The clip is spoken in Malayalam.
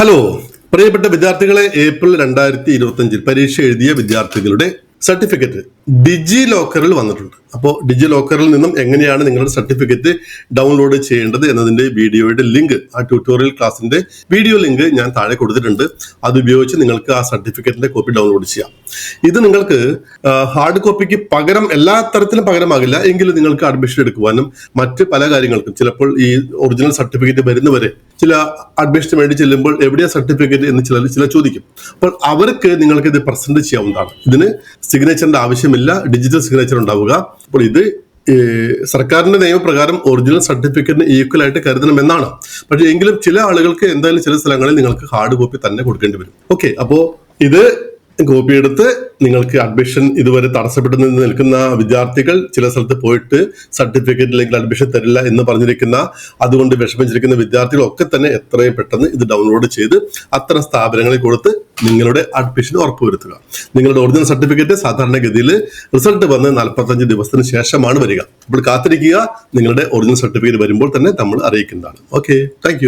ഹലോ പ്രിയപ്പെട്ട വിദ്യാർത്ഥികളെ ഏപ്രിൽ രണ്ടായിരത്തി ഇരുപത്തി അഞ്ചിൽ പരീക്ഷ എഴുതിയ വിദ്യാർത്ഥികളുടെ സർട്ടിഫിക്കറ്റ് ഡിജി ലോക്കറിൽ വന്നിട്ടുണ്ട്. അപ്പോൾ ഡിജി ലോക്കറിൽ നിന്നും എങ്ങനെയാണ് നിങ്ങളുടെ സർട്ടിഫിക്കറ്റ് ഡൗൺലോഡ് ചെയ്യേണ്ടത് എന്നതിന്റെ വീഡിയോയുടെ ലിങ്ക് ആ ട്യൂട്ടോറിയൽ ക്ലാസിന്റെ വീഡിയോ ലിങ്ക് ഞാൻ താഴെ കൊടുത്തിട്ടുണ്ട്. അത് ഉപയോഗിച്ച് നിങ്ങൾക്ക് ആ സർട്ടിഫിക്കറ്റിന്റെ കോപ്പി ഡൗൺലോഡ് ചെയ്യാം. ഇത് നിങ്ങൾക്ക് ഹാർഡ് കോപ്പിക്ക് പകരം എല്ലാ തരത്തിലും പകരമാകില്ല. എങ്കിലും നിങ്ങൾക്ക് അഡ്മിഷൻ എടുക്കുവാനും മറ്റ് പല കാര്യങ്ങൾക്കും ചിലപ്പോൾ ഈ ഒറിജിനൽ സർട്ടിഫിക്കറ്റ് വരുന്നവരെ ചില അഡ്മിഷന് വേണ്ടി ചെല്ലുമ്പോൾ എവിടെയാ സർട്ടിഫിക്കറ്റ് എന്ന് ചിലർ ചില ചോദിക്കും. അപ്പോൾ അവർക്ക് നിങ്ങൾക്ക് ഇത് പ്രസന്റ് ചെയ്യാവുന്നതാണ്. ഇതിന് സിഗ്നേച്ചറിന്റെ ആവശ്യമില്ല. ഡിജിറ്റൽ സിഗ്നേച്ചർ ഉണ്ടാവുക. അപ്പോൾ ഇത് സർക്കാരിന്റെ നിയമപ്രകാരം ഒറിജിനൽ സർട്ടിഫിക്കറ്റിന് ഈക്വൽ ആയിട്ട് കരുതണമെന്നാണ്. പക്ഷേ എങ്കിലും ചില ആളുകൾക്ക് എന്തായാലും ചില സ്ഥലങ്ങളിൽ നിങ്ങൾക്ക് ഹാർഡ് കോപ്പി തന്നെ കൊടുക്കേണ്ടി വരും. ഓക്കെ അപ്പോൾ ഇത് കോപ്പി എടുത്ത് നിങ്ങൾക്ക് അഡ്മിഷൻ ഇതുവരെ തടസ്സപ്പെട്ടു നിന്ന് നിൽക്കുന്ന വിദ്യാർത്ഥികൾ ചില സ്ഥലത്ത് പോയിട്ട് സർട്ടിഫിക്കറ്റ് അല്ലെങ്കിൽ അഡ്മിഷൻ തരില്ല എന്ന് പറഞ്ഞിരിക്കുന്ന അതുകൊണ്ട് വിഷമിച്ചിരിക്കുന്ന വിദ്യാർത്ഥികളൊക്കെ തന്നെ എത്രയും പെട്ടെന്ന് ഇത് ഡൗൺലോഡ് ചെയ്ത് അത്തരം സ്ഥാപനങ്ങളിൽ കൊടുത്ത് നിങ്ങളുടെ അഡ്മിഷൻ ഉറപ്പുവരുത്തുക. നിങ്ങളുടെ ഒറിജിനൽ സർട്ടിഫിക്കറ്റ് സാധാരണഗതിയിൽ റിസൾട്ട് വന്ന് നാൽപ്പത്തഞ്ച് ദിവസത്തിന് ശേഷമാണ് വരിക. അപ്പോൾ കാത്തിരിക്കുക നിങ്ങളുടെ ഒറിജിനൽ സർട്ടിഫിക്കറ്റ് വരുമ്പോൾ തന്നെ നമ്മൾ അറിയിക്കുന്നതാണ്. Okay thank